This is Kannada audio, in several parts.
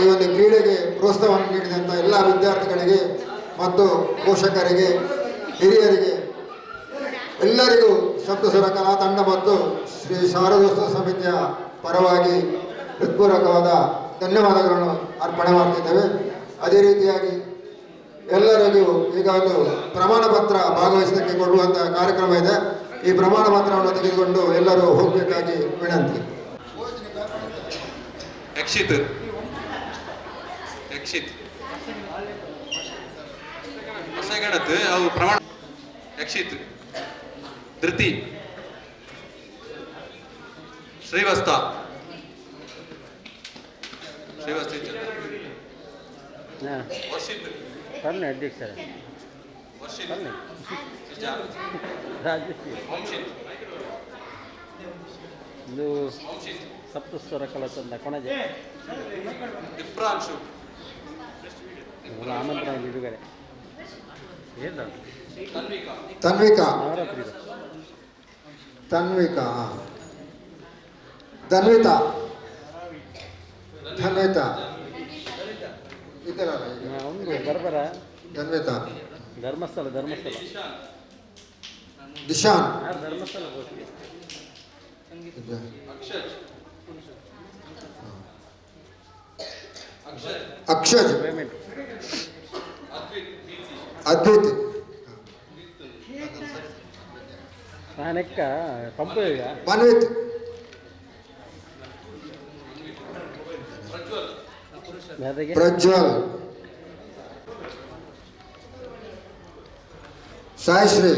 ಈ ಒಂದು ಕ್ರೀಡೆಗೆ ಪ್ರೋತ್ಸಾಹವನ್ನು ನೀಡಿದಂಥ ಎಲ್ಲ ವಿದ್ಯಾರ್ಥಿಗಳಿಗೆ ಮತ್ತು ಪೋಷಕರಿಗೆ, ಹಿರಿಯರಿಗೆ, ಎಲ್ಲರಿಗೂ ಸಪ್ತಸ್ವರ ಕಲಾ ತಂಡ ಮತ್ತು ಶ್ರೀ ಶಾರದೋತ್ಸವ ಸಮಿತಿಯ ಪರವಾಗಿ ಹೃತ್ಪೂರ್ವಕವಾದ ಧನ್ಯವಾದಗಳನ್ನು ಅರ್ಪಣೆ ಮಾಡ್ತಿದ್ದೇವೆ. ಅದೇ ರೀತಿಯಾಗಿ ಎಲ್ಲರಿಗೂ ಈಗ ಒಂದು ಪ್ರಮಾಣ ಪತ್ರ ಭಾಗವಹಿಸೋದಕ್ಕೆ ಕೊಡುವಂಥ ಕಾರ್ಯಕ್ರಮ ಇದೆ. ಈ ಪ್ರಮಾಣ ಪತ್ರವನ್ನು ತೆಗೆದುಕೊಂಡು ಎಲ್ಲರೂ ಹೋಗಬೇಕಾಗಿ ವಿನಂತಿ. ಯಕ್ಷಿತ್. ಯಕ್ಷಿತ್ ಹೊಸಗಡತ್ ಅವು ಪ್ರಮಾಣ. ಯಕ್ಷಿತ್ ಧೃತಿ. ಶ್ರೀವಸ್ತ. ಶ್ರೀವಸ್ತ. ವರ್ಷಿತ್. ಬನ್ನಿ ವರ್ಷಿತ್. ಇದು ಸಪ್ತಸ್ವರ ಕಲಸಂದ ಕೊಣಜೆ ಆಮಂತ್ರಣ ಬಿಡುಗಡೆ ತನ್ವಿಕಾ. ತನ್ವಿಕಾ ಧನ್ವಿತಾ ಧನ್ವಿತಾ ಇದ್ದಾರಲ್ಲ ಒಂದು ಬರ್ಬರ. ಧನ್ವಿತಾ ಧರ್ಮಸ್ಥಳ ಧರ್ಮಸ್ಥಳ. ದಿಶಾನ್ ಧರ್ಮಸ್ಥಳ अक्षर। अद्वित मनवित प्रज्वल। सायश्री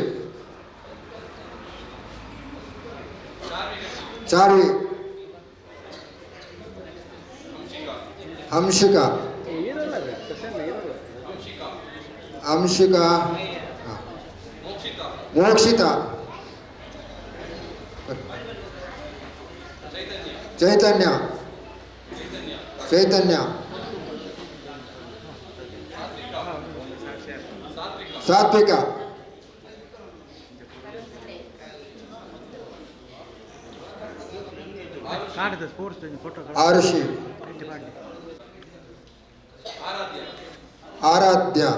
चारवी अंशिका। अंशिका। हाँ। मोक्षिता। चैतन्य। चैतन्य। सात्विका। आरुषि आराध्या।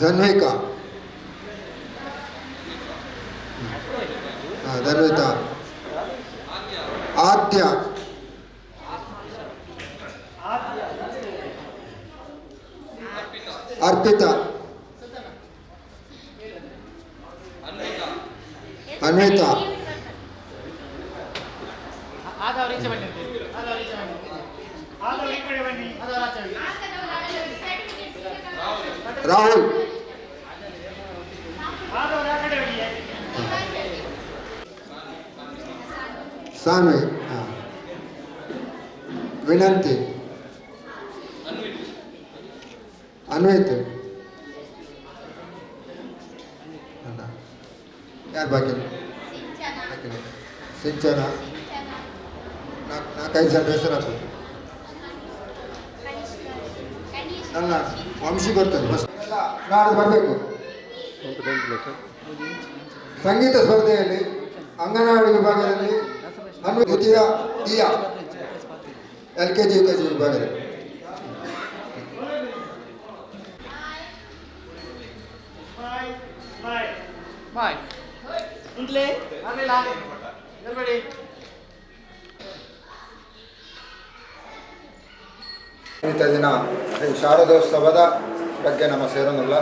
धन्विका। हाँ, धन्विता आद्या। अर्पिता। अन्विता। ರಾಹುಲ್ ಆದವ್ರು ಆ ಕಡೆ ಬನ್ನಿ ಸಾನ್ವಿ ಹಾ. ವಿನಂತಿ ಅನ್ವಿತ್ ಅಲ್ಲ. ಯಾರು ಬಾಕಿ ಬಾಕಿಲ್ಲ. ನನ್ನ ವಂಶಿ ಬರ್ತದೆ ಬಸ್ ನಾಡ್ದು ಬರಬೇಕು ಸಂಗೀತ ಸ್ಪರ್ಧೆಯಲ್ಲಿ ಅಂಗನವಾಡಿ ವಿಭಾಗದಲ್ಲಿ ಅನ್ವಿ ದ್ವಿತೀಯ Diya L K G U K G ವಿಭಾಗದಲ್ಲಿ ಬಾಯ್ ಬಾಯ್ ಇಂಥ ದಿನ ಶ್ರೀ ಶಾರದೋತ್ಸವದ ಬಗ್ಗೆ ನಮ್ಮ ಸೇರೋನಿಲ್ಲ.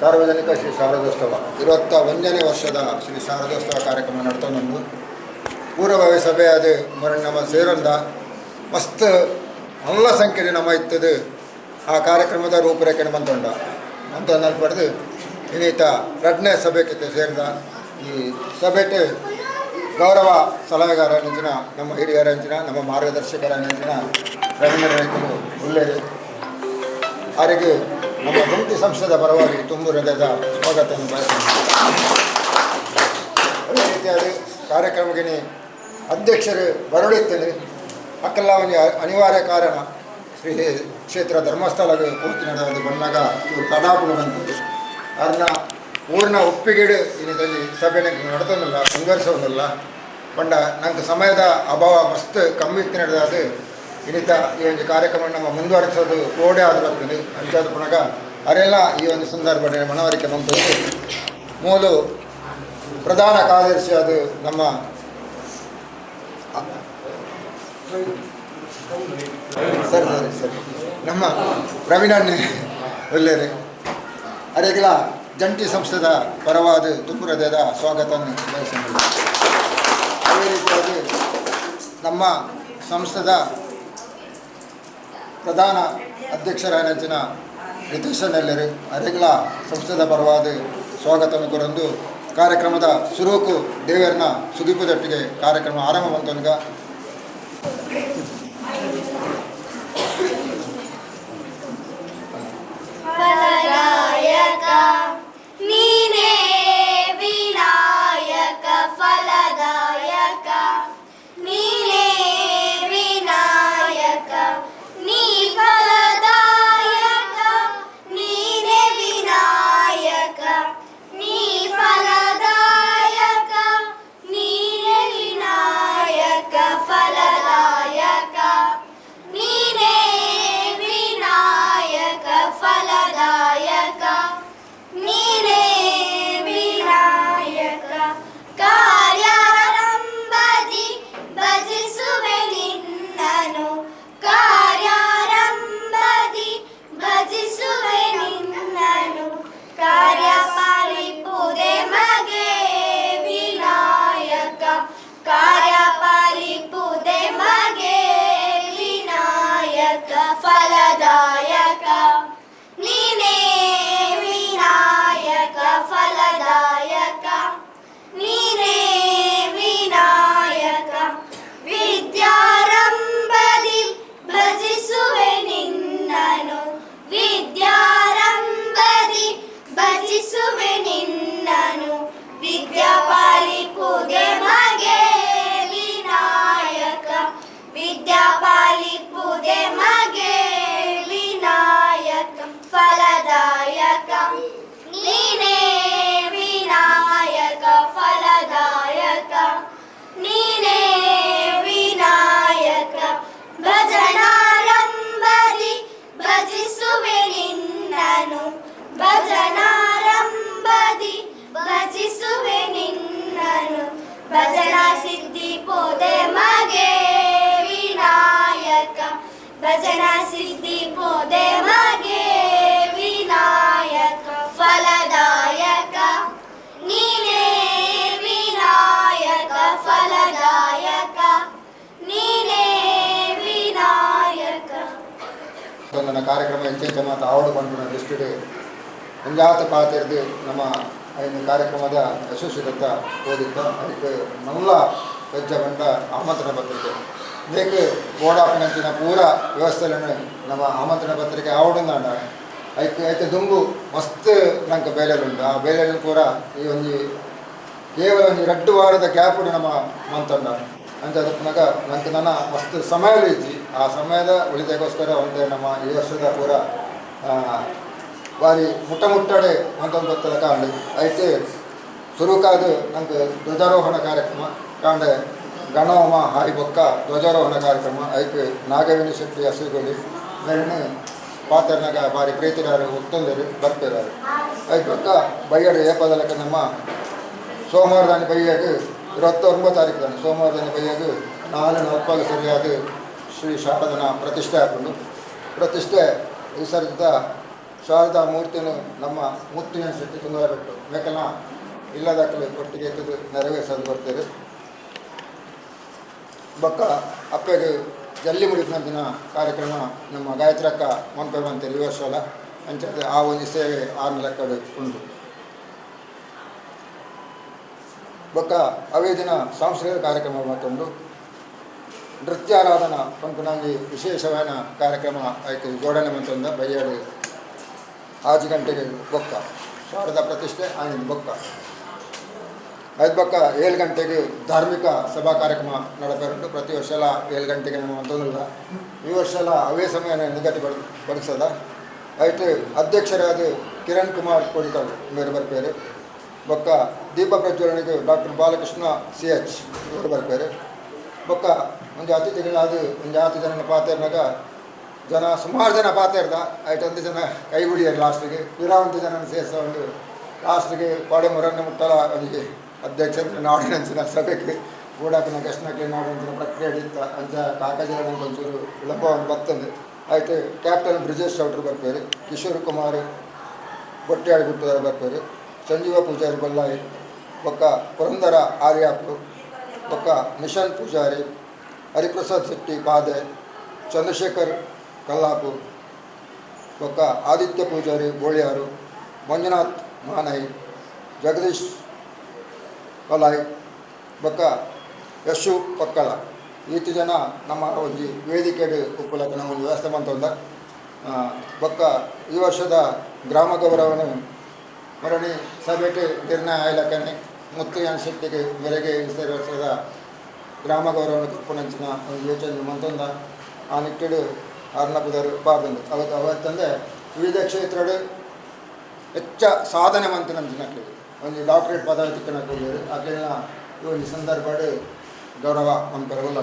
ಸಾರ್ವಜನಿಕ ಶ್ರೀ ಶಾರದೋತ್ಸವ. ಇವತ್ತ ಒಂದನೇ ವರ್ಷದ ಶ್ರೀ ಶಾರದೋತ್ಸವ ಕಾರ್ಯಕ್ರಮ ನಡ್ತೊಂದು ಪೂರ್ವಭಾವಿ ಸಭೆ ಅದು ನಮ್ಮ ಸೇರಂದ ಮಸ್ತ್ ಎಲ್ಲ ಸಂಖ್ಯೆ ನಮ್ಮ ಇತ್ತದು. ಆ ಕಾರ್ಯಕ್ರಮದ ರೂಪರೇಖೆ ಬಂತೊಂಡ ಅಂತ ಪಡೆದು ಇನ್ನೀತ ಎರಡನೇ ಸಭೆಗೆ ಸೇರಿದ ಈ ಸಭೆಟ್ ಗೌರವ ಸಲಹೆಗಾರ ನಮ್ಮ ಹಿರಿಯರ ನಮ್ಮ ಮಾರ್ಗದರ್ಶಕರ ನೆಂಚಿನ ರವೀಂದ್ರ ನಾಯ್ಕರು ಒಳ್ಳೆಯದು ಅವರಿಗೆ ನಮ್ಮ ಗುಂಪಿ ಸಂಸ್ಥೆದ ಪರವಾಗಿ ತುಂಬು ಹೃದಯದ ಸ್ವಾಗತವನ್ನು ಬಯಸ್ತೇನೆ. ಅದೇ ರೀತಿಯಾದ ಕಾರ್ಯಕ್ರಮಕ್ಕೆ ಅಧ್ಯಕ್ಷರು ಬರಡುತ್ತೇನೆ ಅಕ್ಕೆಲ್ಲ ಒಂದು ಅನಿವಾರ್ಯ ಕಾರಣ ಶ್ರೀ ಕ್ಷೇತ್ರ ಧರ್ಮಸ್ಥಳ ಪೂರ್ತಿ ನಡೆದ ಬಂದಾಗ ಇವರು ಕಡಾಪುಣ ಬಂತು ಅದನ್ನ ಊರಿನ ಒಪ್ಪಿಗೆಡು ದಿನದಲ್ಲಿ ಸಭೆ ನಡೆದೋನಿಲ್ಲ ಸಂಘರ್ಷವನ್ನಲ್ಲ ಬಂಡ ನಂಗೆ ಸಮಯದ ಅಭಾವ ಮಸ್ತ್ ಕಮ್ಮಿ ನಡೆದಾದ ಇನ್ನಿತ ಈ ಒಂದು ಕಾರ್ಯಕ್ರಮ ನಮ್ಮ ಮುಂದುವರಿಸೋದು ಕೋಡೆ ಆದರೂ ಅಂಚಾದ ಪುನಗ ಅವರೆಲ್ಲ ಈ ಒಂದು ಸಂದರ್ಭದಲ್ಲಿ ಮನವರಿಕೆ ಬಂತು ಮೂಲ ಪ್ರಧಾನ ಕಾರ್ಯದರ್ಶಿ ಅದು ನಮ್ಮ ಸರಿ ಸರಿ ಸರಿ. ನಮ್ಮ ಪ್ರವೀಣನ್ನೇ ಒಳ್ಳೆಯದು. ಅರೆಗಳ ಜಂಟಿ ಸಂಸ್ಥೆದ ಪರವಾದ ತುಪುರದದ ಬಯಸಿದ್ದೇನೆ ಅದೇ ರೀತಿಯಾಗಿ ನಮ್ಮ ಸಂಸ್ಥೆದ ಪ್ರಧಾನ ಅಧ್ಯಕ್ಷರ ನೆಂಚಿನ ನಿತೀಶನೆಲ್ಲರು ಅರೆಗಳ ಸಂಸ್ಥೆದ ಪರವಾದ ಸ್ವಾಗತವನ್ನು ಕೊರಂದು ಕಾರ್ಯಕ್ರಮದ ಸುರೂಕು ದೇವರನ್ನ ಸುದೀಪದೊಟ್ಟಿಗೆ ಕಾರ್ಯಕ್ರಮ ಆರಂಭ ಸ್ತುತಿಸುವೆ ನಿನ್ನನು. ವಿದ್ಯಾ ಭಜನ ಸಿದ್ಧಿ ಪೋದೆ ಮಗೆ ವಿನಾಯಕ. ಭಜನ ಸಿದ್ಧಿ ಪೋದೆ ಮಗೆ ವಿನಾಯಕ. ಫಲದಾಯಕ. ನೀನೇ ವಿನಾಯಕ, ಫಲದಾಯಕ. ನೀನೇ ವಿನಾಯಕ. ನನ್ನ ಕಾರ್ಯಕ್ರಮ ಎಂಚೆಂಚ ಮಾತು ಆವಡು ಬಂದು ದೃಷ್ಟಿಗೆ ಮುಂಜಾತ ಪಾತ್ರ ನಮ್ಮ ಐದು ಕಾರ್ಯಕ್ರಮದ ಯಶಸ್ವಿದತ್ತ ಓದಿದ್ದ ಅದಕ್ಕೆ ವೆಚ್ಚ ಬಂದ ಆಮಂತ್ರಣ ಪತ್ರಿಕೆ. ಇದಕ್ಕೆ ಓಡಾಪನಂಚಿನ ಪೂರ ವ್ಯವಸ್ಥೆಯನ್ನು ನಮ್ಮ ಆಮಂತ್ರಣ ಪತ್ರಿಕೆ ಆವಡುಂದಾಂಡ ಐಕ್ ಐತೆ ದುಂಬು ಮಸ್ತ್ ನಂಗೆ ಬೇಲೆలుಂಟು ಆ ಬೇಲೆಯನ್ನು ಪೂರ ಈ ಒಂದು ಕೇವಲ ಒಂದು ಎರಡು ವಾರದ ಗ್ಯಾಪ್ ನಮ್ಮ ಮಂತಂಡ. ಅಂತ ಅದಕ್ಕಾಗ ನಂಗೆ ನನ್ನ ಮಸ್ತ್ ಸಮಯ ಇಜ್ಜಿ ಆ ಸಮಯದ ಉಳಿದಕ್ಕೋಸ್ಕರ ಒಂದೇ ನಮ್ಮ ಈ ವರ್ಷದ ಪೂರ వారి ముట్టముట్టడే పంతొమ్మిది వందల కాండి ಐತೆ సురుకాదు నాకు ಧ್ವಜಾರೋಹಣ ಕಾರ್ಯಕ್ರಮ, ಕಾಂಡೆ ಗಣೋಮ ಹಾಯಿ ಬೊಕ್ಕ ಧ್ವಜಾರೋಹಣ ಕಾರ್ಯಕ್ರಮ, ಐತೆ ನಾಗವೇಣಿ ಶೆಟ್ಟಿ ಹಸುಗುಳಿ ಬೆಣ್ಣೆ ಪಾತ್ರನಾಗ ಬಾರಿ ಪ್ರೀತಿರಾರು ಒತ್ತೊಂದರು ಬರ್ತಿರಾರು ಐದು ಬೊಕ್ಕ ಬೈಯರು ಏಪದಲಕ್ಕೆ ನಮ್ಮ ಸೋಮವಾರದಾನಿ ಬೈಯಾಗ ಇವತ್ತೊಂಬತ್ತು ತಾರೀಕು ತಾನೆ. ಸೋಮವಾರದಾನಿ ಬೈಯಾಗ ನಾಳೆ ನಲ್ಪಾಗ ಸರಿಯಾಗಿ ಶ್ರೀ ಶಾರದನ ಪ್ರತಿಷ್ಠೆ ಹಾಕೊಂಡು, ಪ್ರತಿಷ್ಠೆ ಈ ಸರಿದ ಶಾರದಾ ಮೂರ್ತಿಯನ್ನು ನಮ್ಮ ಮುತ್ತಿನ ಶೆಟ್ಟಿ ತುಂಗರಟ್ಟು ಬೇಕಲ್ಲ ಇಲ್ಲದಾಕಲು ಒಟ್ಟಿಗೆ ನೆರವೇರಿಸಲು ಬರ್ತೇವೆ. ಬೊಕ್ಕ ಅಪ್ಪೆಗೆ ಜಲ್ಲಿ ಮುಡಿದಿನ ದಿನ ಕಾರ್ಯಕ್ರಮ ನಮ್ಮ ಗಾಯತ್ರಕ್ಕ ಮಂಪೆ ಈ ವರ್ಷ ಅಂಚೆ ಆ ಒಂದು ಸೇವೆ ಆರು ಲೆಕ್ಕಡು ಉಂಟು. ಬೊಕ್ಕ ಅವೇ ದಿನ ಸಾಂಸ್ಕೃತಿಕ ಕಾರ್ಯಕ್ರಮ ಮತ್ತೊಂದು. ನೃತ್ಯಾರಾಧನಾ ಪಂಪಿನಲ್ಲಿ ವಿಶೇಷವಾದ ಕಾರ್ಯಕ್ರಮ ಆಯ್ತು. ಜೋಡಣೆ ಮಂತ್ರದಿಂದ ಬೈಯಾಡು ಆರು ಗಂಟೆಗೆ ಬೊಕ್ಕ. ಶಾರದ ಪ್ರತಿಷ್ಠೆ ಆಯ್ನ ಬೊಕ್ಕ. ಐದು ಬೊಕ್ಕ, ಏಳು ಗಂಟೆಗೆ ಧಾರ್ಮಿಕ ಸಭಾ ಕಾರ್ಯಕ್ರಮ ನಡೆಪೇರುಂಟು ಪ್ರತಿ ವರ್ಷ ಎಲ್ಲ ಏಳು ಗಂಟೆಗೆ ನಮ್ಮ ಈ ವರ್ಷ ಎಲ್ಲ ಅವೇ ಸಮಯನ ನಿಗದಿಪಡ ಪಡಿಸದ? ಐತೆ ಅಧ್ಯಕ್ಷರಾದ ಕಿರಣ್ ಕುಮಾರ್ ಕೋಡಿಕಲ್ ಮೇರೆ ಬರ್ಪೇರು ಬೊಕ್ಕ ದೀಪ ಪ್ರಜ್ವಲನೆಗೆ ಡಾಕ್ಟರ್ ಬಾಲಕೃಷ್ಣ ಸಿ ಎಚ್ ಇವರು ಬರ್ಪೇರು ಬೊಕ್ಕ ಒಂದು ಅತಿಥಿಗಳಾದ ಒಂದು ಹತ್ತು ಜನ ಪಾತೇರ್ನಾಗ ಜನ, ಸುಮಾರು ಜನ ಪಾತೇರ್ದ ಆಯ್ತು, ಒಂದು ಜನ ಕೈ ಬಿಡಿಯರು ಲಾಸ್ಟಿಗೆ ವೀರಾವಂತ ಒಂದು ಜನ ಸೇರಿಸ್ಕೊಂಡು ಲಾಸ್ಟಿಗೆ ಪಾಡೆ ಮೊರನ್ನ ಮುಟ್ಟಲ ಅವನಿಗೆ ಅಧ್ಯಕ್ಷ ನಾಡಿನಂಚಿನ ಸಭೆಗೆ ಕೂಡಾಕಿನ ಕೃಷ್ಣಕ್ಕೆ ನಾಡಿನಂಚಿನ ಪ್ರಕ್ರಿಯೆ ಇತ್ತ ಅಂಚ ಕಾಕಜಿ ನಂಗೆ ಒಂಚೂರು ವಿಳಂಬವನ್ನು ಬರ್ತದೆ. ಆಯಿತು ಕ್ಯಾಪ್ಟನ್ ಬ್ರಿಜೇಶ್ ಚೌಟ್ರು ಬರ್ತಾರೆ, ಕಿಶೋರ್ ಕುಮಾರ್ ಬೊಟ್ಟಾಡಿ ಗುಟ್ಟದವರು ಬರ್ತಾರೆ, ಸಂಜೀವ ಪೂಜಾರಿ ಬಲ್ಲಾಯಿ, ಒಕ್ಕ ಪುರಂದರ ಆರ್ಯಾಪು, ಒಕ್ಕ ನಿಶಾಂತ್ ಪೂಜಾರಿ, ಹರಿಪ್ರಸಾದ್ ಶೆಟ್ಟಿ ಪಾದೆ, ಚಂದ್ರಶೇಖರ್ ಕಲ್ಲಾಪು ಪಕ್ಕ ಆದಿತ್ಯ ಪೂಜಾರಿ ಗೋಳಿಯಾರು ಮಂಜುನಾಥ್ ಮಾನೈ ಜಗದೀಶ್ ಕೊಲಾಯ್ ಬೊಕ್ಕ ಯಶು ಪಕ್ಕಲ ಈತು ಜನ ನಮ್ಮ ಒಂಜಿ ವೇದಿಕೆ ಉಪ್ಪುಲಕ ನಮ್ಮ ಒಂದು ವ್ಯವಸ್ಥೆ ಬಂತಂದ ಬೊಕ್ಕ ಈ ವರ್ಷದ ಗ್ರಾಮ ಗೌರವನು ಮರಣಿ ಸಭೆಗೆ ನಿರ್ಣಯ ಆಯ್ಲಕ್ಕನೆ ಮುತ್ತು ಎನ್ ಮೆರೆಗೆ ಈ ವರ್ಷದ ಗ್ರಾಮ ಗೌರವನ ಕುಪ್ಪನಂಚಿನ ಒಂದು ಯೋಚನೆ ಮಂತಂದ ಆ ನಿಟ್ಟಿಡು ಅರ್ನಪದರು ಪಾರ್ದಂದು ಅವತ್ತು ಅವತ್ತಂದೆ ವಿವಿಧ ಕ್ಷೇತ್ರಗಳು ಹೆಚ್ಚ ಸಾಧನೆ ಮಂತನಂಚಿನಕ್ಲಿ ಒಂದು ಡಾಕ್ಟ್ರೇಟ್ ಪದವಿ ತಿಕ್ಕನಕ್ಕೋಗಿ ಅದನ್ನ ಈ ಒಂದು ಸಂದರ್ಭ ಗೌರವ ಮಂಪರವಲ್ಲ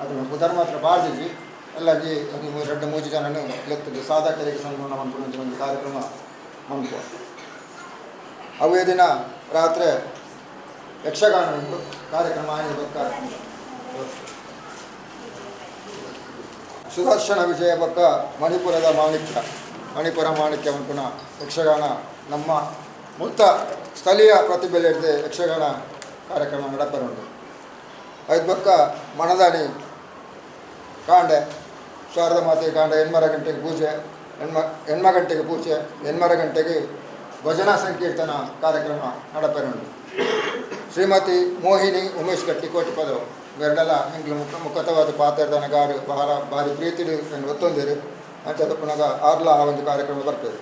ಅದನ್ನು ಬುಧರ್ ಮಾತ್ರ ಬಾರ್ದಿದ್ವಿ ಎಲ್ಲಾಗಿ ಮೂರು, ಎರಡು, ಮೂರು ಜನನು ಲೆಕ್ಕದ ಸಾಧಕರಿಗೆ ಸಂಪೂರ್ಣ ಮಂತ್ಕೊಂಡ ಒಂದು ಕಾರ್ಯಕ್ರಮ ಮಂಪ ಅವೇ ದಿನ ರಾತ್ರಿ ಯಕ್ಷಗಾನ ಕಾರ್ಯಕ್ರಮ ಆಗಿರ್ಬೇಕ ಸುದರ್ಶನ ವಿಜಯ ಬಕ್ಕ ಮಣಿಪುರದ ಮಾಣಿಕ್ಯ. ಮಣಿಪುರ ಮಾಣಿಕ್ಯ ಮಂಪುನ ಯಕ್ಷಗಾನ ನಮ್ಮ ಮುಕ್ತ ಸ್ಥಳೀಯ ಪ್ರತಿಭೆಲಿಡ್ದೆ ಯಕ್ಷಗಾನ ಕಾರ್ಯಕ್ರಮ ನಡಪರುಂಟು ಐದು ಬಕ್ಕ ಮಣದಾಣಿ ಕಾಂಡೆ, ಶಾರದ ಮಾತೆ ಕಾಂಡೆ, ಹೆಣ್ಮರ ಗಂಟೆಗೆ ಪೂಜೆ, ಹೆಣ್ಮ ಹೆಣ್ಮ ಗಂಟೆಗೆ ಪೂಜೆ, ಹೆಣ್ಮರ ಗಂಟೆಗೆ ಭಜನಾ ಸಂಕೀರ್ತನ ಕಾರ್ಯಕ್ರಮ ನಡಪೆರುಂಟು ಶ್ರೀಮತಿ ಮೋಹಿನಿ ಉಮೇಶ್ ಕಟ್ಟಿ ಕೋಟಿ ಪದವು ಹಿಂಗ್ಲ ಹಿಂಗೆ ಮುಖ, ಮುಖತವಾದ ಪಾತ್ರದನ ಗಾರು ಬಹಳ ಭಾರಿ ಪ್ರೀತಿಡು ಎಂದು ಒತ್ತೊಂದಿರು ಅಂಚದ ಪುನಗ ಆರ್ಲ ಆ ಒಂದು ಕಾರ್ಯಕ್ರಮ ಬರ್ತದೆ.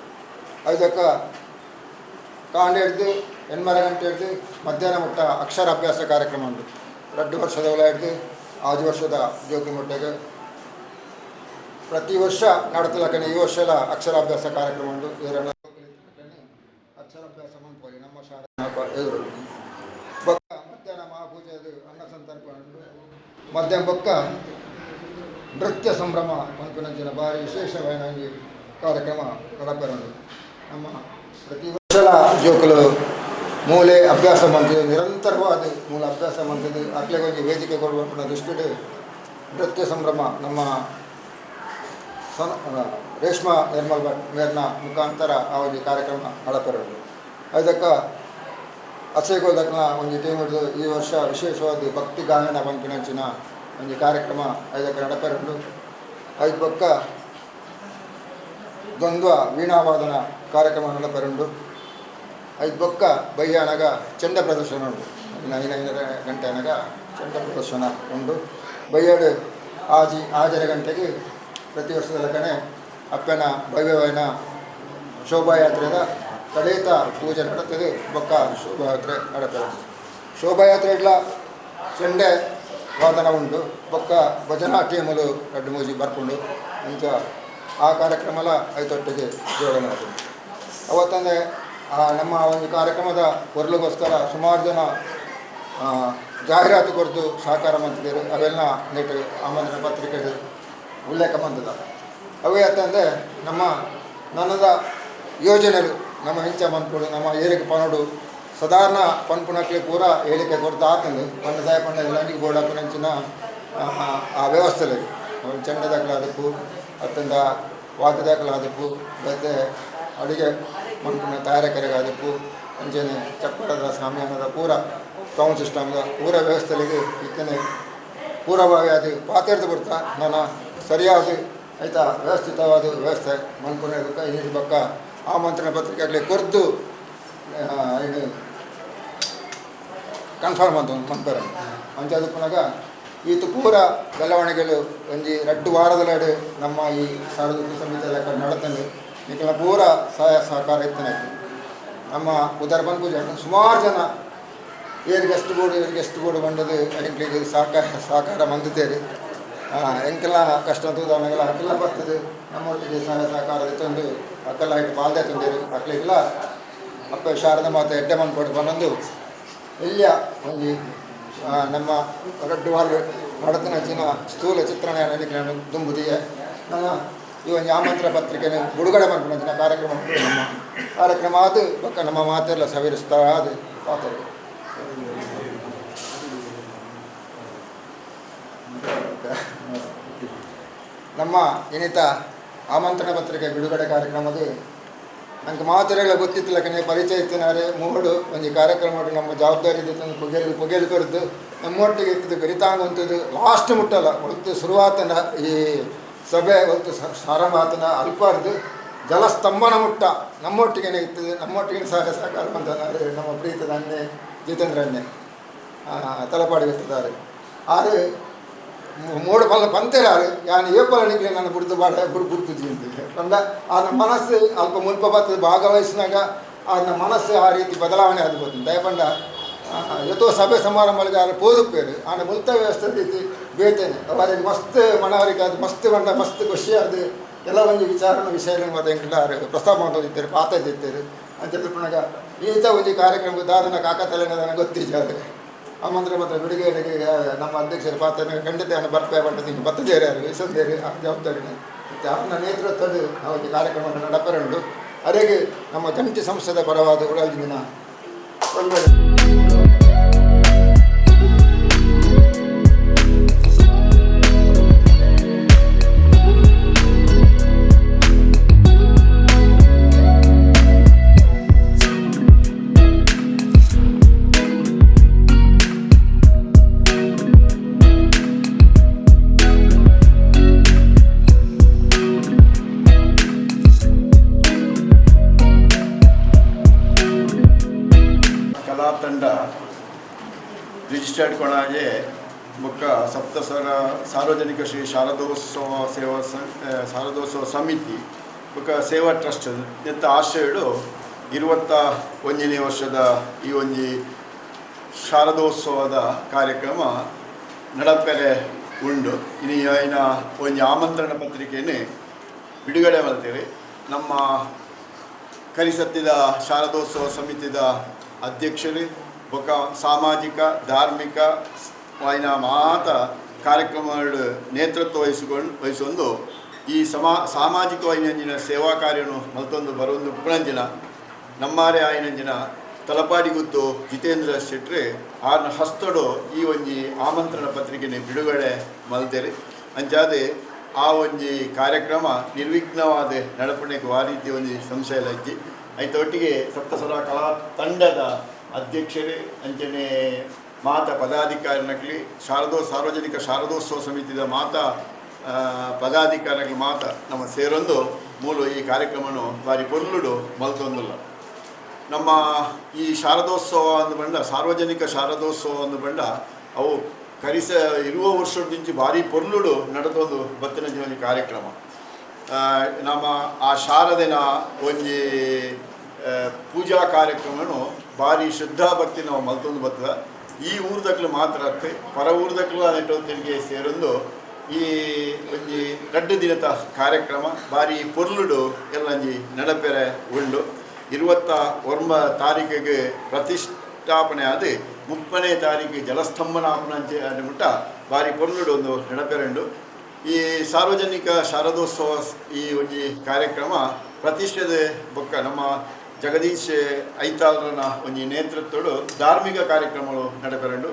ಅದಕ್ಕೆ ಕಾಂಡ ಹಿಡ್ದು ಹೆಣ್ಮರ ಗಂಟೆ ಹಿಡ್ದು, ಮಧ್ಯಾಹ್ನ ಮುಟ್ಟ ಅಕ್ಷರಾಭ್ಯಾಸ ಕಾರ್ಯಕ್ರಮ ಉಂಟು. ಎರಡು ವರ್ಷದವಳ ಹಿಡ್ದು ಆರು ವರ್ಷದ ಜ್ಯೋತಿ ಮುಟ್ಟೆಗೆ. ಪ್ರತಿ ವರ್ಷ ನಡತಲಕ್ಕನೆ ಈ ವರ್ಷ ಎಲ್ಲ ಅಕ್ಷರಾಭ್ಯಾಸ ಕಾರ್ಯಕ್ರಮ ಉಂಟು. ಇದರ ಅಕ್ಷರಾಭ್ಯಾಸ ನಮ್ಮ ಶಾಲೆ ಎದುರು ಬೊಕ್ಕ ಮಧ್ಯಾಹ್ನ ಮಹಾಪೂಜೆ ಅದು ಅನ್ನ ಸಂತರ್ಪಣೆ ಉಂಟು ಮಧ್ಯಾಹ್ನ ಬೊಕ್ಕ ನೃತ್ಯ ಸಂಭ್ರಮ ಪಂಪಿನಂಚಿನ ಭಾರಿ ವಿಶೇಷವಾದ ಕಾರ್ಯಕ್ರಮ ನಡಪೆರುಂಟು ನಮ್ಮ ಪ್ರತಿ ವರ್ಷ ಜೋಕುಲು ಮೂಲೆ ಅಭ್ಯಾಸ ಮಂತ್ರಿ ನಿರಂತರವಾದ ಮೂಲ ಅಭ್ಯಾಸ ಮಂತ್ರಿ ಅಕ್ಲೆಗೆ ಒಂದು ವೇದಿಕೆ ಕೊಡುವಂಥ ದೃಷ್ಟಿಯಲ್ಲಿ ನೃತ್ಯ ಸಂಭ್ರಮ ನಮ್ಮ ಸನ್ ರೇಷ್ಮಾ ನಿರ್ಮಲ್ ಭಟ್ ಮೇರ್ನ ಮುಖಾಂತರ ಆ ಒಂದು ಕಾರ್ಯಕ್ರಮ ನಡಪೆರಡು ಅದಕ್ಕೆ ಅಸೆಗೋದಕ್ನ ಒಂದು ಟೀಮ್ ಹಿಡಿದು ಈ ವರ್ಷ ವಿಶೇಷವಾದ ಭಕ್ತಿ ಗಾಯನ ಪಂಪಿನಂಚಿನ ಒಂದು ಕಾರ್ಯಕ್ರಮ ಐದಕ್ಕೆ ನಡಪೆರಡು ಐದು ಪಕ್ಕ ದ್ವಂದ್ವ, ವೀಣಾವಾದನ ಕಾರ್ಯಕ್ರಮ ನಡಪೆರಡು ಐದು ಪಕ್ಕ ಬಯ್ಯಾನಗ ಚಂದ ಪ್ರದರ್ಶನ ಉಂಟು. ಐದು ಗಂಟೆ ಅನಗ ಚಂದ ಪ್ರದರ್ಶನ ಉಂಟು. ಬಯ್ಯಾಡು ಆಜಿ, ಆಜರ ಗಂಟೆಗೆ ಪ್ರತಿ ವರ್ಷದ ಕಣೆ ಅಪ್ಪನ ಭವ್ಯವಾಯಿನ ಶೋಭಾಯಾತ್ರೆದ ಕಡೇತ ಪೂಜೆ ನಡತದೆ ಬೊಕ್ಕ ಶೋಭಾಯಾತ್ರೆ ನಡತದೆ ಶೋಭಾಯಾತ್ರೆ ಇಡ್ಲ ಚೆಂಡೆ ವಾದನ ಉಂಟು, ಬೊಕ್ಕ ಭಜನಾ ಟೀಮಲು ಎರಡು ಮೂಜಿ ಬರ್ಕೊಂಡು ಇಂಥ ಆ ಕಾರ್ಯಕ್ರಮಲ ಐತೊಟ್ಟಿಗೆ ಜೋಡಣೆ ಅವತ್ತಂದರೆ ನಮ್ಮ ಒಂದು ಕಾರ್ಯಕ್ರಮದ ಕೊರಲಿಗೋಸ್ಕರ ಸುಮಾರು ಜನ ಜಾಹೀರಾತು ಕೊರತು ಸಹಕಾರ ಮಾಡ್ತಿದ್ದಾರೆ. ಅವೆಲ್ಲ ನೆಟ್ ಆಮಂತ್ರಣ ಪತ್ರಿಕೆ ಉಲ್ಲೇಖ ಬಂದದ. ಅವೇ ಅಂತಂದರೆ ನಮ್ಮ ನನ್ನದ ಯೋಜನೆಗಳು ನಮ್ಮ ಹೆಂಚ ಮನ್ಪುಡು ನಮ್ಮ ಏರಿಕೆ ಪನೋಡು ಸಾಧಾರಣ ಪನ್ಪುನಕ್ಲೆ ಪೂರ ಏಳಿಕೆ ಕೊಡ್ತಾ ಆತಂದು ಪಂಡ ಸಾಯ ಪಂಡ ಬೋರ್ಡ್ ಹಾಕಿನ ಆ ವ್ಯವಸ್ಥೆಲಿ. ಚೆಂಡ ದಾಖಲಾದಪ್ಪು ಅತ್ತಂದ ವಾದ್ಯ ದಾಖಲಾದಪ್ಪು ಮತ್ತೆ ಅಡುಗೆ ಮನ್ಪುಣ ತಯಾರಕರಿಗಾದಪ್ಪು ಅಂಚನೆ ಚಪ್ಪರದ ಸಾಮ್ಯಾನದ ಪೂರ ಸೌಂಡ್ ಸಿಸ್ಟಮ್ದ ಪೂರ ವ್ಯವಸ್ಥೆಲಿಗೆ ಇತ್ತನೆ ಪೂರ್ವಭಾವಿ ಅದು ಪಾತ್ರದ ಬರ್ತಾ ನಾನು ಸರಿಯಾದ ಆಯ್ತಾ, ವ್ಯವಸ್ಥಿತವಾದ ವ್ಯವಸ್ಥೆ. ಮನ್ಕೊಂಡಿದ್ದಕ್ಕೆ ಇಲ್ಲಿ ಬಕ್ಕ ಆಮಂತ್ರಣ ಪತ್ರಿಕೆಗಳಿಗೆ ಕೊರ್ದು ಇದು ಕನ್ಫರ್ಮ್ ಅಂತ ಮನ್ಪರ ಅಂಚದು ಪುನಗ ಈತ ಪೂರ ಬೆಳವಣಿಗೆಗಳು ಒಂಜಿ ರಡ್ಡು ವಾರದಲ್ಲಡೆ ನಮ್ಮ ಈ ಸಾರ್ವಜನಿಕ ಸಮಿತಿ ಲೆಕ್ಕ ನಡತಂದು ನಿಖಲ ಪೂರ ಸಹಾಯ ಸಹಕಾರ ಇತ್ತನೆ ನಮ್ಮ ಉದರ ಪೂಜೆ ಸುಮಾರು ಜನ ಏರಿಗೆ ಗೆಸ್ಟ್ ಬೋರ್ಡು ಏರಿಗೆ ಎಷ್ಟು ಬೋರ್ಡು ಬಂದದ್ದು ಅಡಿಗೆ ಸಹಕಾರ ಸಹಕಾರ ಮಂದಿದ್ದೇರಿ ಎಂಕೆಲ್ಲ ಕಷ್ಟ ತೂದನೆಲ್ಲ ಅಕ್ಕೆಲ್ಲ ಬರ್ತದೆ ನಮ್ಮೊಟ್ಟಿಗೆ ಸಹಾಯ ಸಹಕಾರ ತಂದು ಅಕ್ಕೆಲ್ಲ ಇಟ್ಟು ಪಾಲ್ದೆ ತಂದಿರು. ಅಕ್ಲಿಗೆಲ್ಲ ಅಪ್ಪ ಶಾರದ ಮಾತೆ ಎಡ್ಡೆ ಮನ್ಪಟ್ಟು ಬಂದು ಇಲ್ಲಿಯ ಒಂದು ನಮ್ಮ ರಡ್ಡು ವಾರ ನಡತನ ಚಿನ್ನ ಸ್ಥೂಲ ಚಿತ್ರಣ ನಾನು ದುಂಬುದಿಯೇ ನನ್ನ ಈ ಒಂದು ಆಮಂತ್ರ ಪತ್ರಿಕೆನ ಬಿಡುಗಡೆ ಮಾಡ್ಕೊಂಡು ಕಾರ್ಯಕ್ರಮ. ನಮ್ಮ ಕಾರ್ಯಕ್ರಮ ಅದು, ಪಕ್ಕ ನಮ್ಮ ಮಾತೆಲ್ಲ ಸವಿರಿಸ್ತಾ ಅದು ಪಾತ್ರೆ ನಮ್ಮ ಏನಿತ ಆಮಂತ್ರಣ ಪತ್ರಿಕೆ ಬಿಡುಗಡೆ ಕಾರ್ಯಕ್ರಮದ ನಂಗೆ ಮಾತ್ರೆಗಳ ಗೊತ್ತಿತ್ತಿಲ್ಲ ಕಣೆ, ಪರಿಚಯ ಇತ್ತಿನಾರೆ ಮೂಡು ಒಂದು ಕಾರ್ಯಕ್ರಮ ನಮ್ಮ ಜವಾಬ್ದಾರಿ ಇದ್ದಿತ್ತು ಪೊಗೆಲು ಪೊಗೆಲು ಕೊರದು ನಮ್ಮೊಟ್ಟಿಗೆ ಇತ್ತು ಗರಿತಾಂಗ ಅಂತದ್ದು ಲಾಸ್ಟ್ ಮುಟ್ಟಲ್ಲ ಹೊತ್ತು ಶುರುವಾತನ ಈ ಸಭೆ ಒಂದು ಪ್ರಾರಂಭ ಆತನ ಅಲ್ಪಾರ್ದು ಜಲಸ್ತಂಭನ ಮುಟ್ಟ. ನಮ್ಮೊಟ್ಟಿಗೆ ಇರ್ತದೆ ನಮ್ಮೊಟ್ಟಿಗೆ ಸಹ ಸಹಕಾರ ಬಂದ ನಮ್ಮ ಪ್ರೀತದ ಅಣ್ಣೆ, ಜಿತೇಂದ್ರ ಅನ್ನೇ ತಲಪಾಡಿ ಇರ್ತಿದ್ದಾರೆ ಆದ್ರೆ ಪಂತೆರಾರು ಯಾನು ಏಪಲ ನಿಕ್ಲೆ ನಾನು ಬುಡ್ದು ಬಾಡ ಬುಡ್ ಬುಡ್ಪುಜಿ ಅಂತ. ಪಂಡ ಆನ ಮನಸ್ಸು ಅಲ್ಪ ಮುಲ್ಪ ಬರ್ತದೆ ಭಾಗವಹಿಸಿನಾಗ ಆನ ಮನಸ್ಸು ಆ ರೀತಿ ಬದಲಾವಣೆ ಆಗ್ಬೋದು. ದಯಪಂಡ ಎತ್ತೋ ಸಭೆ ಸಮಾರಂಭಗಳಿಗೆ ಆರು ಪೋದುಪ್ಪೇರು ಆನ ಮುಲ್ತ ವ್ಯವಸ್ಥೆ ರೀತಿ ಬೇತೇನೆ. ಅವರಿಗೆ ಮಸ್ತ್ ಮನವರಿಗೆ ಅದು ಮಸ್ತ್ ಬಂಡ ಮಸ್ತ್ ಖುಷಿ ಅದು ಎಲ್ಲ ಒಂದು ವಿಚಾರನ ವಿಷಯಗಳು ಮತ್ತೆ ಎಂಕ್ಲಾರು ಪ್ರಸ್ತಾಪ ಮಾಡಿದ್ದಾರೆ ಪಾತ ಇದ್ದಿದ್ದಾರೆ ಅಂತ ತಿಳ್ಕೊಂಡಾಗ ಈತ ಒಂದು ಕಾರ್ಯಕ್ರಮ ದಾದನ ಕಾಕತಲೆನ ನನಗೆ ಗೊತ್ತಿದ್ದಾರೆ ಆಮಂತ್ರ ಮಾತ್ರ ಬಿಡುಗಡೆಗೆ ನಮ್ಮ ಅಧ್ಯಕ್ಷರ ಪಾತ್ರ ಖಂಡಿತ ನಾನು ಬರ್ಪೇ ಬಂಡದಿ ಬತ್ತದೇರಿ ಅವರು ಇಸಂದೇರಿ ಆ ಜವಾಬ್ದಾರಿನ ಮತ್ತು ಅವನ ನೇತೃತ್ವದ ಅವರಿಗೆ ಕಾರ್ಯಕ್ರಮವನ್ನು ನಡಪರಂಡು ಅರೆಗೆ ನಮ್ಮ ಜಂಟಿ ಸಂಸ್ಥೆದ ಪರವಾದ ಉಡಲ್ದಿನ ಒಳ್ಳೆ ಸಾರ್ವಜನಿಕ ಶ್ರೀ ಶಾರದೋತ್ಸವ ಸೇವಾ ಶಾರದೋತ್ಸವ ಸಮಿತಿ ಬೊಕ ಸೇವಾ ಟ್ರಸ್ಟ್ ನೆತ್ತ ಆಶ್ರಯಡು ಇರುವತ್ತ ಒಂದನೇ ವರ್ಷದ ಈ ಒಂಜಿ ಶಾರದೋತ್ಸವದ ಕಾರ್ಯಕ್ರಮ ನಡಪೆರೆ ಉಂಡು. ಇನ್ನು ಇನ್ನ ಒಂಜಿ ಆಮಂತ್ರಣ ಪತ್ರಿಕೆನೆ ಬಿಡುಗಡೆ ಮಾಡ್ತೇವೆ. ನಮ್ಮ ಕರಿಸತ್ತಿದ ಶಾರದೋತ್ಸವ ಸಮಿತಿದ ಅಧ್ಯಕ್ಷರು ಬೊಕ ಸಾಮಾಜಿಕ, ಧಾರ್ಮಿಕ, ವಾಯಿನ ಮಾತ ಕಾರ್ಯಕ್ರಮಗಳು ನೇತೃತ್ವ ವಹಿಸಿಕೊಂಡು ವಹಿಸೊಂದು ಈ ಸಮಾ, ಸಾಮಾಜಿಕ ವೈನಂಜಿನ ಸೇವಾ ಕಾರ್ಯನು ಮತ್ತೊಂದು ಬರೊಂದು ಪುಣಂಜಿನ ನಮ್ಮಾರೆ ಆಯ್ನಂಜಿನ ತಲಪಾಡಿಗುತ್ತು ಜಿತೇಂದ್ರ ಶೆಟ್ರಿ ಆರ್ ಹಸ್ತಡು ಈ ಒಂಜಿ ಆಮಂತ್ರಣ ಪತ್ರಿಕೆನೆ ಬಿಡುಗಡೆ ಮಲ್ತೆರಿ. ಅಂಚಾದೆ ಆ ಒಂಜಿ ಕಾರ್ಯಕ್ರಮ ನಿರ್ವಿಘ್ನವಾದ ನಡಪಣೆಗೆ ಆ ರೀತಿ ಒಂದು ಸಂಶಯ ಲಜ್ಜಿ ಐತೊಟ್ಟಿಗೆ ಸಪ್ತಸರ ಕಲಾ ತಂಡದ ಅಧ್ಯಕ್ಷರೇ ಅಂಚನೆ ಮಾತ ಪದಾಧಿಕಾರಿನಾಗಲಿ ಶಾರದೋ ಸಾರ್ವಜನಿಕ ಶಾರದೋತ್ಸವ ಸಮಿತಿದ ಮಾತ ಪದಾಧಿಕಾರಿನಾಗಲಿ ಮಾತ ನಮ್ಮ ಸೇರೊಂದು ಮೂಲ ಈ ಕಾರ್ಯಕ್ರಮನು ಬಾರಿ ಪೊರ್ಲುಡು ಮಲ್ತೊಂದುಲ್ಲ. ನಮ್ಮ ಈ ಶಾರದೋತ್ಸವ ಅಂದು ಬಂಡ ಸಾರ್ವಜನಿಕ ಶಾರದೋತ್ಸವ ಅಂದು ಬಂಡ ಅವು ಕರಿಸ, ಇರುವ ವರ್ಷದಿಂಚಿ ಭಾರಿ ಪೊರ್ಲುಡು ನಡೆದೊಂದು ಬತ್ತಿನ ಜೀವನ ಕಾರ್ಯಕ್ರಮ. ನಮ್ಮ ಆ ಶಾರದಿನ ಒಂಜಿ ಪೂಜಾ ಕಾರ್ಯಕ್ರಮನು ಭಾರಿ ಶ್ರದ್ಧಾ ಭಕ್ತಿ ನಾವು ಮಲ್ತೊಂದು ಈ ಊರ್ದಕ್ಲು ಮಾತ್ರ ಆಗ್ತದೆ ಪರ ಊರ್ದಕ್ಲು ನೆಟ್ಟೊತ್ತಿಗೆ ಸೇರೊಂದು ಈ ಒಂಜಿ ರಡ್ಡು ದಿನದ ಕಾರ್ಯಕ್ರಮ ಬಾರಿ ಪೊರ್ಲುಡು ಎಲ್ಲಂಜಿ ನಡಪೆರೆ ಉಂಡು. ಇರುವತ್ತ ಒಂಬ ತಾರೀಕಿಗೆ ಪ್ರತಿಷ್ಠಾಪನೆ ಆದ ಮುಪ್ಪನೇ ತಾರೀಕಿಗೆ ಜಲಸ್ತಂಭನಾಪನ ಅಂಚೆ ಬಾರಿ ಪೊರ್ಲುಡು ಒಂದು ನಡಪೆರೆಂಡು ಈ ಸಾರ್ವಜನಿಕ ಶಾರದೋತ್ಸವ ಈ ಒಂಜಿ ಕಾರ್ಯಕ್ರಮ ಪ್ರತಿಷ್ಠೆದ ಬೊಕ್ಕ ನಮ್ಮ ಜಗದೀಶ್ ಐತಾಲ್ರನ ಒಂಜಿ ನೇತೃತ್ವಡು ಧಾರ್ಮಿಕ ಕಾರ್ಯಕ್ರಮಗಳು ನಡೆಬರಂಡು.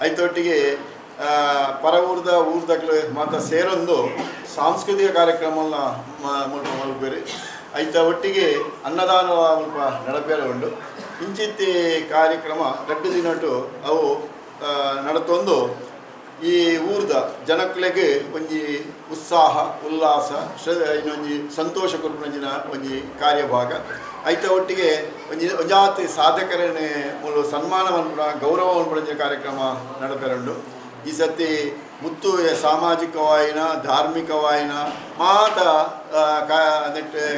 ಐತೊಟ್ಟಿಗೆ ಆ, ಪರ ಊರ್ದ ಊರ್ದಕ್ಲು ಮಾತ ಸೇರೊಂದು ಸಾಂಸ್ಕೃತಿಕ ಕಾರ್ಯಕ್ರಮಗಳನ್ನ ಮುಲ್ಪ ಮಲ್ಪೇರಿ. ಐತ ಒಟ್ಟಿಗೆ ಅನ್ನದಾನ ಮುಲ್ಪ ನಡಪೇರ ಉಂಡು. ಇಂಚಿತ್ತಿ ಕಾರ್ಯಕ್ರಮ ರಡ್ಡು ದಿನಟು ಅವು ನಡತೊಂದು ಈ ಊರ್ದ ಜನಕ್ಲೆಗ್ ಒಂಜಿ ಉತ್ಸಾಹ, ಉಲ್ಲಾಸ ಶ್ರ ಇನ್ನೊಂಜಿ ಸಂತೋಷ ಕೊರ್ಪುನಂಚಿನ ಒಂಜಿ ಕಾರ್ಯಭಾಗ. ಐತ ಒಟ್ಟಿಗೆ ಒಂಜಿ ಒಂಜಾತಿ ಸಾಧಕರನ್ನೇ ಮೂಲು ಸನ್ಮಾನ ಗೌರವ ಕಾರ್ಯಕ್ರಮ ನಡಪೆರಂಡು ಈ ಸತಿ ಮುತ್ತು ಸಾಮಾಜಿಕವಾಯಿನ ಧಾರ್ಮಿಕವಾಯಿನ ಮಾತ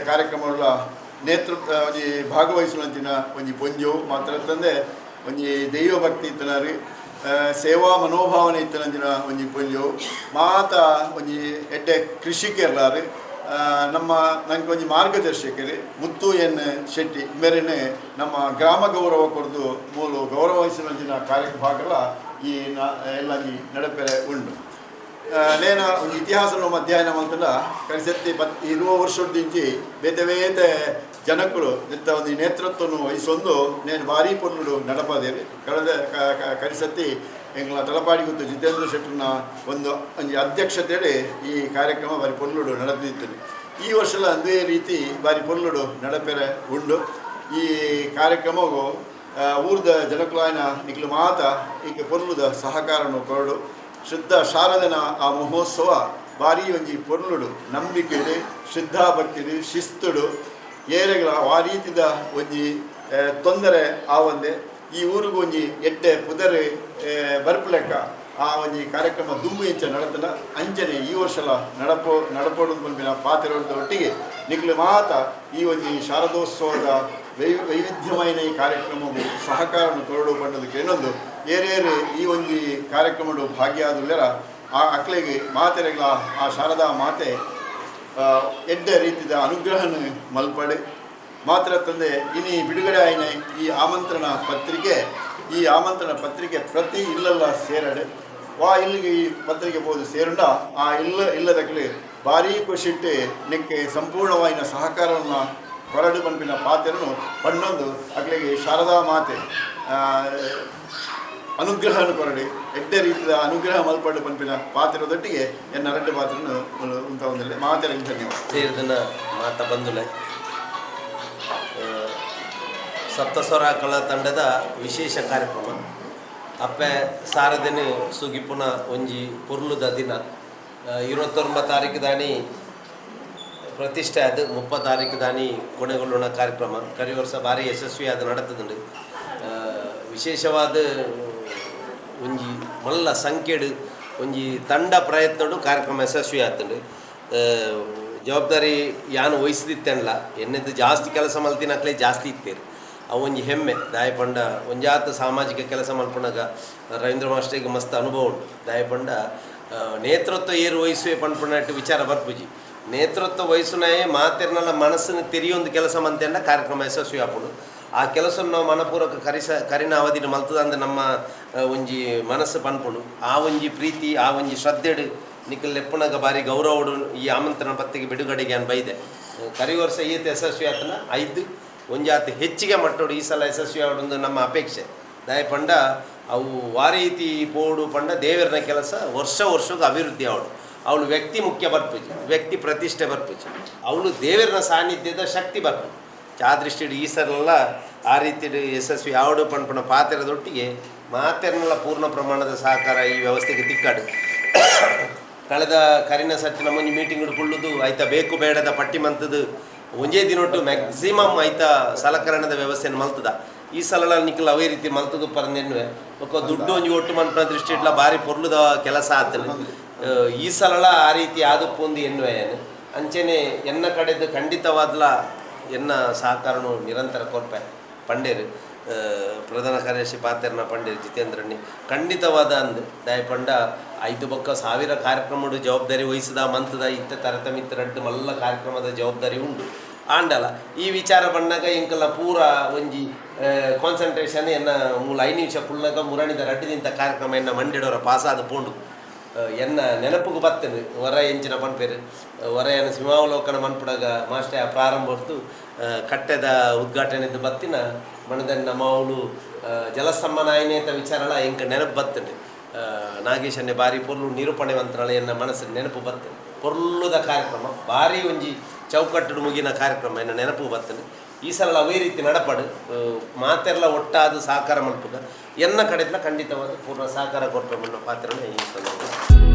ಕಾರ್ಯಕ್ರಮ ನೇತೃತ್ವ ಒಂಜಿ ಭಾಗವಹಿಸುವಂತಿನ ಒಂಜಿ ಪೊಂಜು ಮಾತ್ರ ತಂದೆ, ಒಂಜಿ ದೈವ ಭಕ್ತಿ ಇತ್ತನರಿ ಸೇವಾ ಮನೋಭಾವನೆ ಇತ್ತನಂಚಿನ ಒಂಜಿ ಪೊಂಜು ಮಾತ ಒಂಜಿ ಎಡ್ಡೆ ಕೃಷಿಕೆರ್ಲಾರು ನಮ್ಮ ನನಗೆ ಒಂಜಿ ಮಾರ್ಗದರ್ಶಕರು, ಮುತ್ತು ಎನ್ ಶೆಟ್ಟಿ, ಮೇರೆನೆ ನಮ್ಮ ಗ್ರಾಮ ಗೌರವ ಕೊರದು ಮೂಲು ಗೌರವಿಸಿನ ಭಾಗಲ ಈ ನಾ ಎಲ್ಲ ನಡಪೆರೆ ಉಂಡು ಆ, ಒಂಜಿ ಇತಿಹಾಸನು ಅಧ್ಯಯನ ಮಾಡ್ತಲ್ಲ ಕರಿಸತ್ತಿ ಪತ್ ಇರುವ ವರ್ಷದಿಂಚಿ ಬೇತೆ ಬೇತೆ ಜನಕ್ಕಳು ಇಂಥ ಒಂದು ನೇತೃತ್ವವನ್ನು ವಹಿಸೊಂದು ನೇನು ಭಾರಿ ಪೊರ್ಲುಡು ನಡಪದೇರಿ. ಕಳೆದ ಕ- ಕ- ಕರಿಸತ್ತಿ ಎಂಗ್ಲ ತಲಪಾಡಿ ಗೊತ್ತು ಜಿತೇಂದ್ರ ಶೆಟ್ಟರ್ನ ಒಂದು ಒಂಜಿ ಅಧ್ಯಕ್ಷತೆಯಲ್ಲಿ ಈ ಕಾರ್ಯಕ್ರಮ ಬಾರಿ ಪೊರ್ಲುಡು ನಡೆದಿತ್ತು ಈ ವರ್ಷಲ ಅದೇ ರೀತಿ ಬಾರಿ ಪೊರ್ಲುಡು ನಡಪೆರೆ ಉಂಡು. ಈ ಕಾರ್ಯಕ್ರಮವು ಊರ್ದ ಜನಕುಲಾಯನ ನಿಕ್ಲು ಮಾತ ಈಗ ಪೊರ್ಲುದ ಸಹಕಾರನು ಕೊರಡು. ಶುದ್ಧ ಶಾರದನ ಆ ಮಹೋತ್ಸವ ಭಾರಿ ಒಂಜಿ ಪೊರ್ಲುಡು, ನಂಬಿಕೆಡು ಶ್ರದ್ಧಾಭಕ್ತಿಡು ಶಿಸ್ತುಡು, ಏರೆಗಳ ಆ ರೀತಿದ ಒಂಜಿ ತೊಂದರೆ ಆ ಒಂದೇ. ಈ ಊರಿಗೂ ಒಂಜಿ ಎಡ್ಡೆ ಪುದರೆ ಬರ್ಪಲೆಕ್ಕ ಆ ಒಂಜಿ ಕಾರ್ಯಕ್ರಮ ದುಮ್ಮು ಇಂಚ ನಡತನ. ಅಂಚನೆ ಈ ವರ್ಷಲ ನಡಪೋ ನಡಪೋಡು ಪಾತ್ರ ಒಟ್ಟಿಗೆ ನಿಗ್ಲು ಮಾತ ಈ ಒಂಜಿ ಶಾರದೋತ್ಸವದ ವೈ, ವೈವಿಧ್ಯಮಯನ ಈ ಕಾರ್ಯಕ್ರಮವು ಸಹಕಾರವನ್ನು ಕೊರಡು ಪಂಡದಕ್ಕೆ ಇನ್ನೊಂದು ಏರೇರು ಈ ಒಂಜಿ ಕಾರ್ಯಕ್ರಮಡು ಭಾಗಿಯಾದುಲ್ಲೆರ ಆ ಅಕ್ಲೆಗೆ ಮಾತೆರೆಗಳ ಆ ಶಾರದಾ ಮಾತೆ ಎಡ್ಡ ರೀತಿಯ ಅನುಗ್ರಹನ ಮಲ್ಪಡೆ. ಮಾತ್ರ ತಂದೆ, ಇನಿ ಬಿಡುಗಡೆ ಆಯ್ನ ಈ ಆಮಂತ್ರಣ ಪತ್ರಿಕೆ. ಈ ಆಮಂತ್ರಣ ಪತ್ರಿಕೆ ಪ್ರತಿ ಇಲ್ಲೆಲ್ಲ ಸೇರಡೆ ವಾ, ಇಲ್ಲಿಗೆ ಈ ಪತ್ರಿಕೆ ಹೋದು ಸೇರುಂಡ, ಆ ಇಲ್ಲ ಇಲ್ಲದಕ್ಕೆ ಭಾರಿ ಖುಷಿಟ್ಟು ನಿಕ್ಕೆ ಸಂಪೂರ್ಣವಾಯಿನ ಸಹಕಾರವನ್ನು ಹೊರಡು ಪಂಪಿನ ಪಾತ್ರನು ಹನ್ನೊಂದು ಅಗ್ಲಿಗೆ ಶಾರದಾ ಮಾತೆ ಅನುಗ್ರಹ ಕೊರಡಿ, ಎಡ್ಡೆ ರೀತಿಯ ಅನುಗ್ರಹ ಮಲ್ಪಡು ಪಂಪಿನ ಪಾತ್ರದೊಟ್ಟಿಗೆ ಎನ್ನ ಅರಡ್ಡು ಪಾತ್ರನು ಉಂಟ ಒಂದಿಲ್ಲ ಮಾತೆರ ಧನ್ಯವಾದ. ಸೇರಿದನ ಮಾತ ಬಂದುಲೆ. ಸಪ್ತಸ್ವರ ಕಲಾ ತಂಡದ ವಿಶೇಷ ಕಾರ್ಯಕ್ರಮ. ಅಪ್ಪೆ ಸಾರದಿನ ಸುಗಿಪುನ ಒಂಜಿ ಪುರ್ಲುದ ದಿನ. ಇರುವತ್ತೊಂಬತ್ತು ತಾರೀಕು ದಾನಿ ಪ್ರತಿಷ್ಠೆ ಅದು ಮುಪ್ಪ ತಾರೀಕು ದಾನಿ ಕೊನೆಗೊಳ್ಳುವ ಕಾರ್ಯಕ್ರಮ. ಕರಿ ವರ್ಷ ಭಾರಿ ಯಶಸ್ವಿಯಾದ ನಡತದುಂಡು ವಿಶೇಷವಾದ ಒಂಜಿ ಮಲ್ಲ ಸಂಖ್ಯೆಡು ಒಂಜಿ ತಂಡ ಪ್ರಯತ್ನಡು ಕಾರ್ಯಕ್ರಮ ಯಶಸ್ವಿ ಆ, ಜವಾಬ್ದಾರಿ ಯಾನು ವಹಿಸಿದಿತ್ತೆಲ್ಲ ಎನ್ನೆದ್ದು ಜಾಸ್ತಿ ಕೆಲಸ ಮಲ್ತಿನಕ್ಲೆ ಜಾಸ್ತಿ ಇತ್ತೇರು. ಅವು ಒಂಜಿ ಹೆಮ್ಮೆ ದಾಯಪಂಡ ಒಂಜಾತ ಸಾಮಾಜಿಕ ಕೆಲಸ ಮಲ್ಪಣಾಗ ರವೀಂದ್ರ ಮಾಸ್ಟ್ರಿಗೆ ಮಸ್ತ್ ಅನುಭವ ಉಂಟು. ದಾಯಪಂಡ ನೇತೃತ್ವ ಏರು ವಹಿಸುವೆ ಪಂಡ್ಪುನಟ್ಟು ವಿಚಾರ ಬರ್ಪುಜಿ. ನೇತೃತ್ವ ವಹಿಸುನಾಯೇ ಮಾತಿರ್ನಲ್ಲ ಮನಸ್ಸನ್ನು ತೆರಿಯೊಂದು ಕೆಲಸ ಮಂತೆಂಡ ಕಾರ್ಯಕ್ರಮ ಯಶಸ್ವಿ ಆಪುಡು ಆ ಕೆಲಸ ನಾವು ಮನಪೂರ್ವಕ ಕರಿಸ, ಕರಿನ ಅವಧಿನ ಮಲ್ತದ ಅಂದ್ರೆ ನಮ್ಮ ಒಂಜಿ ಮನಸ್ಸು ಪನ್ಪುಂಡು. ಆ ಒಂಜಿ ಪ್ರೀತಿ, ಆ ಒಂಜಿ ಶ್ರದ್ಧೆಡು ನಿಖಲ್ ಲೆಪ್ಪುನಗ ಬಾರಿ ಗೌರವಡು ಈ ಆಮಂತ್ರಣ ಪತ್ರಿಕೆ ಬಿಡುಗಡೆಗೆ ಅನ್ ಬೈದೆ. ಕರಿ ವರ್ಷ ಈತ ಯಶಸ್ವಿ ಆತನ. ಐದು ಒಂಜಾತ ಹೆಚ್ಚಿಗೆ ಮಟ್ಟೋಡು ಈ ಸಲ ಯಶಸ್ವಿ ಆವಡೊಂದು ನಮ್ಮ ಅಪೇಕ್ಷೆ. ದಯ ಪಂಡ, ಅವು ವಾರೀತಿ ಪೋಡು ಪಂಡ ದೇವರನ ಕೆಲಸ ವರ್ಷ ವರ್ಷಕ್ಕೆ ಅಭಿವೃದ್ಧಿ ಅವಳು ಅವಳು ವ್ಯಕ್ತಿ ಮುಖ್ಯ ಬರ್ಪುಜಿ ವ್ಯಕ್ತಿ ಪ್ರತಿಷ್ಠೆ ಬರ್ಪುಜಿ. ಅವಳು ದೇವರನ ಸಾನ್ನಿಧ್ಯದ ಶಕ್ತಿ ಬರ್ಪು ಆ ದೃಷ್ಟಿಡು ಈ ಸಲ ಆ ರೀತಿ ಯಶಸ್ವಿ ಯಾವಡು ಪಣಪಣ ಪಾತ್ರದೊಟ್ಟಿಗೆ ಮಾತೆರ್ನೆಲ್ಲ ಪೂರ್ಣ ಪ್ರಮಾಣದ ಸಹಕಾರ ಈ ವ್ಯವಸ್ಥೆಗೆ ತಿಕ್ಕಾಡು. ಕಳೆದ ಕರಿನ ಸತ್ತಿನ ಮುಂಜಿ ಮೀಟಿಂಗ್ ಕೊಳ್ಳುದು ಆಯ್ತಾ ಬೇಕು ಬೇಡದ ಪಟ್ಟಿ ಮಂತದ್ದು ಒಂಜೇ ದಿನೊಟ್ಟು ಮ್ಯಾಕ್ಸಿಮಮ್ ಆಯ್ತಾ ಸಲಕರಣದ ವ್ಯವಸ್ಥೆಯನ್ನು ಮಲ್ತದ. ಈ ಸಲ ನಿಖಲ್ ಅವೇ ರೀತಿ ಮಲ್ತದು ಒಕ್ಕ ದುಡ್ಡು ಒಂಜಿ ಒಟ್ಟು ಮನ್ಪನ ದೃಷ್ಟಿ ಇಟ್ಲ ಭಾರಿ ಪೊರ್ಲುದ ಕೆಲಸ ಆತನು ಈ ಸಲ ಆ ರೀತಿ ಆದುಪ್ಪೊಂದು ಎನ್ನುವೆ ಅಂಚೆನೆ ಎನ್ನ ಕಡೆದು ಖಂಡಿತವಾದ್ಲ ಎನ್ನ ಸಹಕಾರನು ನಿರಂತರ ಕೊರ್ಪೆ ಪಂಡೇರು ಪ್ರಧಾನ ಕಾರ್ಯದರ್ಶಿ ಪಾತೆರ್ನ ಪಂಡೇರು ಜಿತೇಂದ್ರಣ್ಣಿ. ಖಂಡಿತವಾದ ಅಂದು, ದಯಪಂಡ, ಐದು ಬೊಕ್ಕ ಸಾವಿರ ಕಾರ್ಯಕ್ರಮದ ಜವಾಬ್ದಾರಿ ವಹಿಸಿದ ಮಂತದ ಇತ್ತ ತರತಮಿತ್ತರಡ್ಡು ಮಲ್ಲ ಕಾರ್ಯಕ್ರಮದ ಜವಾಬ್ದಾರಿ ಉಂಟು ಆಂಡಲ, ಈ ವಿಚಾರ ಬಂದಾಗ ಇಂಕಲ್ಲ ಪೂರ ಒಂಜಿ ಕಾನ್ಸಂಟ್ರೇಷನ್ ಎನ್ನ ಮೂಲ ಐದು ನಿಮಿಷ ಕುಳ್ಳಾಗ ಮುರಣಿದ ರಡ್ಡಿನಿಂತ ಕಾರ್ಯಕ್ರಮ ಎನ್ನ ಮಂಡಿಡೋರ ಪಾಸಾದ ಪೋಂಡು. ಎನ್ನ ನೆನಪಿಗೆ ಬರ್ತೇನೆ. ಹೊರ ಎಂಚಿನ ಪನ್ಪೇರು ಎನ ಸಿಂಹಾವಲೋಕನ ಮನ್ಪುಡಗ ಮಾಸ್ಟರ್ ಪ್ರಾರಂಭ ಹೊರ್ತು ಕಟ್ಟೆದ ಉದ್ಘಾಟನೆದು ಬತ್ತಿನ ಮಣದಲ್ಲಿ ನಮ್ಮ ಅವಳು ಜಲಸಮ್ಮನಾಯನೇತ ವಿಚಾರಲ ಎಂಕ ನೆನಪು ಬರ್ತೇನೆ ನಾಗೇಶನ್ನೇ ಬಾರಿ ಪೊರ್ಲು ನಿರೂಪಣೆವಂತರಳ ಎನ್ನ ಮನಸ್ಸಿನ ನೆನಪು ಬರ್ತೇನೆ ಪೊರ್ಲುದ ಕಾರ್ಯಕ್ರಮ, ಭಾರಿ ಒಂಜಿ ಚೌಕಟ್ಟು ಮುಗಿನ ಕಾರ್ಯಕ್ರಮ ಎನ್ನ ನೆನಪು ಬರ್ತೇನೆ ಈ ಸಲ ಅವೇ ರೀತಿ ನಡಪಾಡು. ಮಾತೆಲ್ಲ ಒಟ್ಟಾದ ಸಹಕಾರ ಮಲ್ಪುಗ ಎಲ್ಲ ಕಡೆಯಿಂದ ಖಂಡಿತವಾದ ಪೂರ್ಣ ಸಹಕಾರ ಕೊಟ್ಟರು ಅನ್ನೋ ಈ ಸಂದರ್ಭದಲ್ಲಿ